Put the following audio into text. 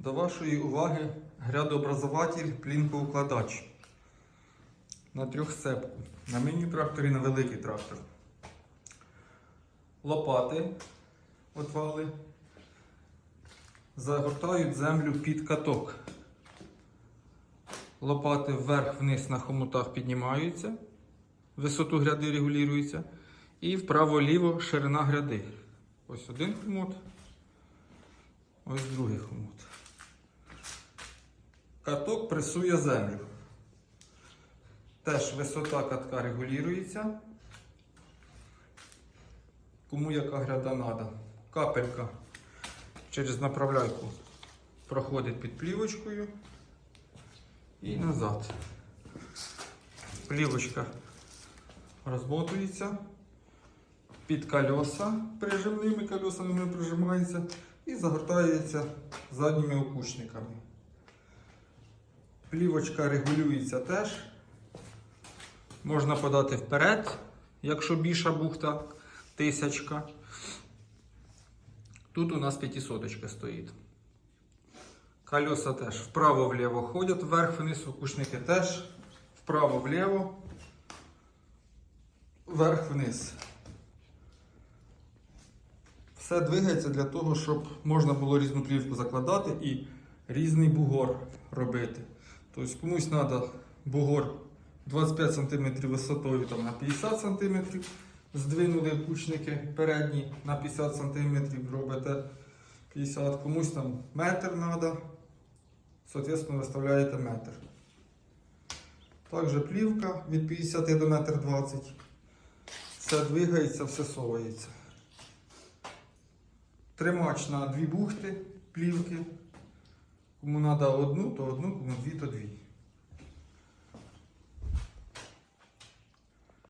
До вашої уваги грядообразователь плінкоукладач на трьохсцепку. На міні-тракторі на великий трактор. Лопати отвали. Загортають землю під каток. Лопати вверх-вниз на хомутах піднімаються. Висоту гряди регулюється. І вправо-ліво ширина гряди. Ось один хомут. Ось другий хомут. Каток пресує землю. Теж висота катка регулюється. Кому яка гряда треба. Капелька через направляйку проходить під плівочкою і назад. Плівочка розмотується під колеса прижимними колесами прижимається і загортається задніми окучниками. Плівочка регулюється теж. Можна подати вперед, якщо більша бухта, тисячка. Тут у нас п'ятисоточка стоїть. Колеса теж вправо-вліво ходять, вверх-вниз, окушники теж вправо-вліво, вверх-вниз. Все двигається для того, щоб можна було різну плівку закладати і різний бугор робити. Тобто комусь треба бугор 25 см висотою там, на 50 см. Здвинули кучники передні на 50 см, робите 50 комусь там метр треба, соответственно, виставляєте метр. Також плівка від 50 до 1,20 м. Все двигається, все совається. Тримач на дві бухти плівки. Кому треба одну, то одну, кому дві, то дві.